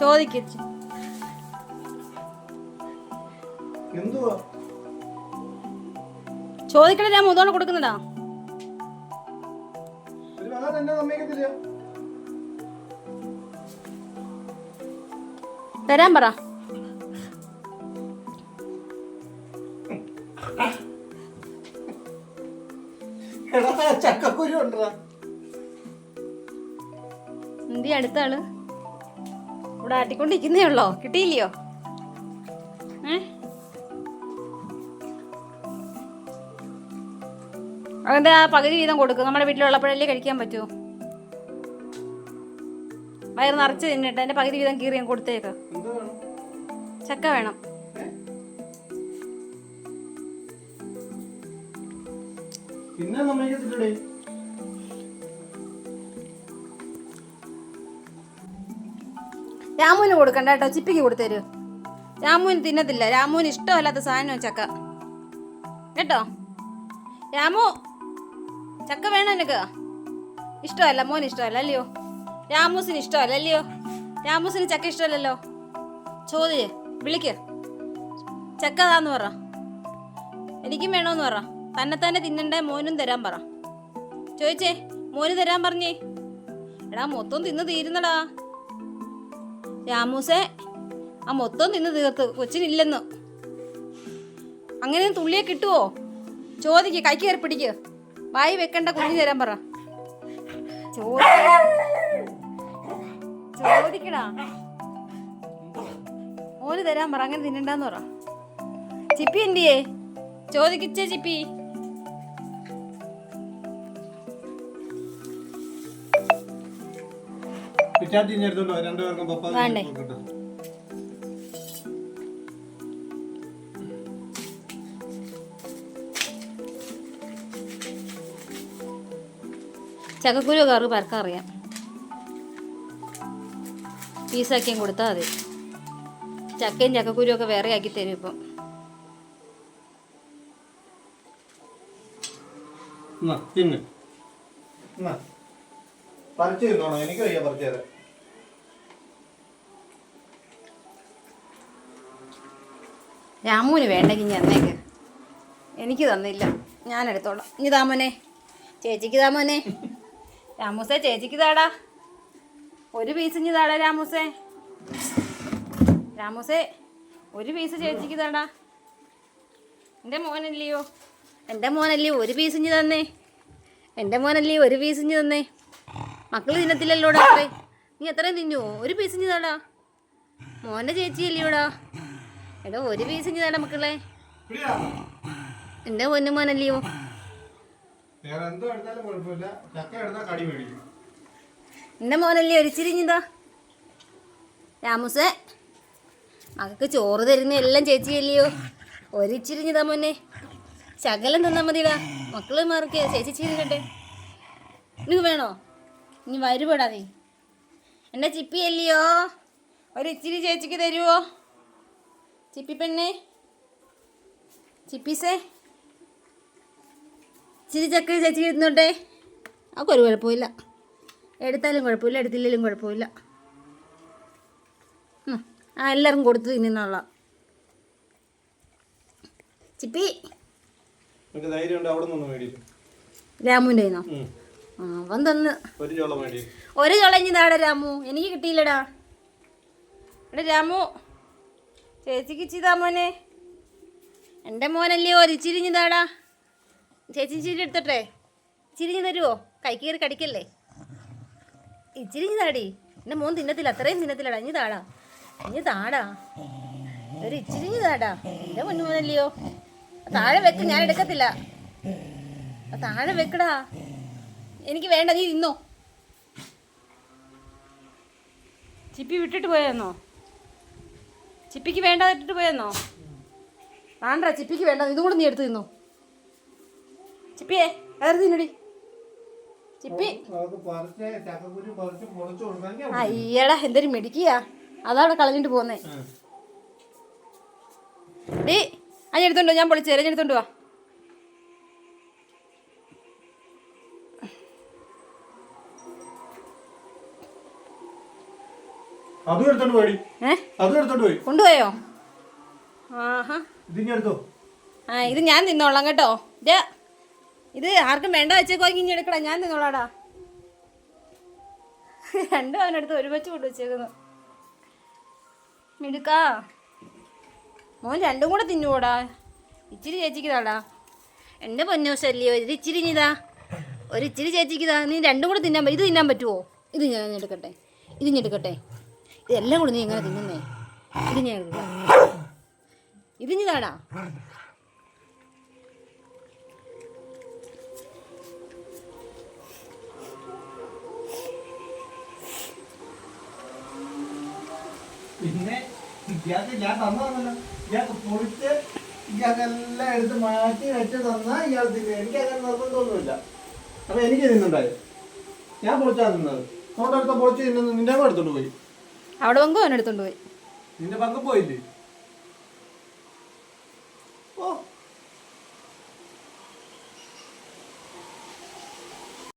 ചോദിക്ക് എന്തുവാ? ചോദിക്കണ ഞാൻ മുതോണ്ട് സമ്മതിക്കത്തില്ല. തരാൻ പറ. ചക്കക്കുരു ഉണ്ടടാ. എന്തി അടുത്ത ആൾ? ഇവിടെ ആട്ടിക്കൊണ്ടിരിക്കുന്നേ ഉള്ളോ? കിട്ടിയില്ലയോ? ഏ? ആ പകുതി വീതം കൊടുക്കും? നമ്മുടെ വീട്ടിലുള്ളപ്പോഴല്ലേ കഴിക്കാൻ പറ്റൂ? വയറ് നിറച്ച് തിന്നിട്ട് അതിന്റെ പകുതി വീതം കീറി ഞാൻ കൊടുത്തേക്ക്. ചക്ക വേണം. പിന്നെ സമ്മതിക്കത്തില്ലടേ രാമുവിന് കൊടുക്കണ്ട കേട്ടോ ചിപ്പിക്ക് കൊടുത്തരൂ. രാമുവിന് തിന്നത്തില്ല. രാമുവിന് ഇഷ്ടമല്ലാത്ത സാധനം ചക്ക. കേട്ടോ? രാമു ചക്ക വേണോ നിനക്ക്? ഇഷ്ടമല്ല മോൻ ഇഷ്ടമല്ല അല്ലയോ? രാമൂസിന് ഇഷ്ടമല്ല അല്ലയോ? രാമൂസിന് ചക്ക ഇഷ്ടമല്ലല്ലോ? ചോദിച്ച് വിളിക്ക്. ചക്ക താന്ന് പറ. എനിക്കും വേണോന്ന് പറ. തന്നെ തന്നെ തിന്നണ്ടേ മോനും തരാൻ പറ. ചോദിച്ചേ മോന് തരാൻ പറഞ്ഞേ. എടാ മൊത്തം തിന്ന് തീരുന്നടാ. രാമൂസേ ആ മൊത്തം തിന്ന് തീർത്ത് കൊച്ചിനില്ലെന്ന്. അങ്ങനെ തുള്ളിയെ കിട്ടുവോ? ചോദിക്ക് കൈ കയറി പിടിക്ക്. വായി വെക്കണ്ട കുഞ്ഞു തരാൻ പറ. ചോദിക്ക. ചോദിക്കടാ. ഓന് തരാൻ പറ അങ്ങനെ തിന്നണ്ടെന്ന് പറ. ചിപ്പി എന്തിയേ? ചോദിക്കിച്ചേ ചിപ്പി. വേണ്ടേ? ചക്കക്കുരു കറി പരക്കാൻ അറിയാം. പീസാക്കിയും കൊടുത്താൽ മതി. ചക്കയും ചക്കക്കുരും ഒക്കെ വേറെ ആക്കി തരും ഇപ്പം. പറിച്ചു തിന്നോണോ. എനിക്ക് വയ്യ പറിച്ചു തരാം രാമുവിന് വേണ്ടെങ്കിൽ ഞാൻ എന്നേക്ക്. എനിക്ക് തന്നില്ല. ഞാൻ എടുത്തോളാം. ഇനി താമോനെ ചേച്ചിക്ക് താമോനെ രാമൂസേ ചേച്ചിക്ക് താടാ ഒരു പീസ് ഇനി താടാ രാമൂസേ. രാമൂസേ ഒരു പീസ് ചേച്ചിക്ക് താടാ എന്റെ മോനല്ലയോ? എന്റെ മോനല്ലേ ഒരു പീസ് ഇനി തന്നേ. എന്റെ മോനല്ലേ ഒരു പീസ് ഇനി തന്നേ. മക്കൾ തിന്നത്തില്ലല്ലോടാ നീ എത്രയും തിന്നുവോ? ഒരു പീസ് ഇനി താടാ മോന്റെ ചേച്ചിയല്ലയോടാ എടാ ഒരു പീസ് ഇഞ്ഞി താടാ മക്കളെ എന്റെ പൊന്നു മോനല്ലയോ? എന്റെ മോനല്ലേ ഒരിച്ചിരിഞ്ഞിതാ രാമുസേ മകൾക്ക് ചോറ് തരുന്ന എല്ലാം ചേച്ചിയല്ലയോ? ഒരിച്ചിരിഞ്ഞിതാ മോനെ. ശകലം തന്നാ മതിടാ. മക്കൾ മാർക്ക് ചേച്ചി ചിരിക്കട്ടെ നിനക്ക് വേണോ? ഇനി വരുപടാ നീ. എന്റെ ചിപ്പി അല്ലയോ ഒരിച്ചിരി ചേച്ചിക്ക് തരുവോ? ചിപ്പി പെണ്ണെ ചിപ്പീസേ ചിരി ചക്ക ചേച്ചി ഇരുന്നോട്ടെ അവൾക്ക് ഒരു കുഴപ്പമില്ല. എടുത്താലും കുഴപ്പമില്ല എടുത്തില്ലെങ്കിലും കുഴപ്പമില്ല. ആ എല്ലാവർക്കും കൊടുത്ത് തിന്നുള്ള ചിപ്പി. രാമുവിന്റെ കയ്യിന്നോ? അവൻ തന്ന്. ഒരു ചോള മേടിക്കും ഒരു രാമു. എനിക്ക് കിട്ടിയില്ലടാ. എടാ രാമു. ചേച്ചിക്ക് ഇച്ചിതാ മോനെ. എന്റെ മോനല്ലേ ഒരു ചിരിഞ്ഞതാടാ ചേച്ചി ചിരി എടുത്തട്ടെ. ചിരിഞ്ഞു തരുമോ കൈ കയറി കടിക്കല്ലേ? ഇച്ചിരിഞ്ഞു താടി എന്റെ മോൻ തിന്നത്തില്ല അത്രയും തിന്നത്തില്ലടാ. ഇനി താടാ ഇനി താടാ ഒരു ഇച്ചിരിഞ്ഞു താടാ എന്റെ പൊന്നു മോനല്ലയോ. താഴെ വെക്ക് ഞാൻ എടുക്കത്തില്ല. താഴെ വെക്കടാ. എനിക്ക് വേണ്ട നീ തിന്നോ ചിപ്പി വിട്ടിട്ട് പോയെന്നോ ചിപ്പിക്ക് വേണ്ട ഇട്ടിട്ട് പോയെന്നോ? വേണ്ട ചിപ്പിക്ക് വേണ്ട. ഇതും കൂടെ നീ എടുത്ത് തിന്നോ. ചിപ്പിയെ വേറെ തിന്നടി? ചിപ്പി. അയ്യടാ എന്തൊരു മെഡിക്കുക അതവിടെ കളഞ്ഞിട്ട് പോന്നേ. ഡീ എടുത്തോണ്ടോ ഞാൻ പൊളിച്ചു എടുത്തോണ്ട് വാ. അതും എടുത്തോണ്ട് പോയി ഏ? അതും എടുത്തോണ്ട് പോയി. കൊണ്ടുപോയോ? ആഹാ. എടുത്തോ. ആ ഇത് ഞാൻ തിന്നോളാം കേട്ടോ. ഇത് ഇത് ആർക്കും വേണ്ട വെച്ചേക്കോ ഇനി എടുക്കടാ ഞാൻ തിന്നോളാടാ. രണ്ടും അവനടുത്ത് ഒരുമിച്ച് കൊണ്ട് വെച്ചേക്കുന്നു. മിടുക്കാ. മോൻ രണ്ടും കൂടെ തിന്നുകൂടാ ഇച്ചിരി ചേച്ചിക്കതാടാ എന്റെ എന്റെ ശല്യോ ഇത് ഇച്ചിരി ഇതാ. ഒരു ഇച്ചിരി ചേച്ചിക്ക് നീ രണ്ടും കൂടെ തിന്നാൻ ഇത് തിന്നാൻ പറ്റുമോ ഇത് ഞാൻ എടുക്കട്ടെ. ഇത് ഞാൻ എടുക്കട്ടെ. ഇതെല്ലാം കൂടി നീ ഇങ്ങനെ തിന്നുന്നേ. ഇത് ഞാൻ താടാ പിന്നെ ഇയാൾക്ക് ഞാൻ തന്നതാണല്ലോ. ഇയാൾക്ക് പൊളിച്ച് ഇയാൾക്കെല്ലാം എടുത്ത് മാറ്റി വെച്ച് തന്നാ ഇയാൾ തിന്നു. എനിക്ക് അങ്ങനെ നിർബന്ധമൊന്നുമില്ല. അപ്പൊ എനിക്ക് തിന്നുണ്ടായി? ഞാൻ പൊളിച്ചാ തിന്നത്. തൊട്ടടുത്ത പൊളിച്ച് തിന്നു നിന്റെ എടുത്തോണ്ട് പോയി. അവിടെ പങ്ക് അവനെടുത്തോണ്ട് പോയി. നിന്റെ പങ്ക് പോയില്ലേ? ഓ.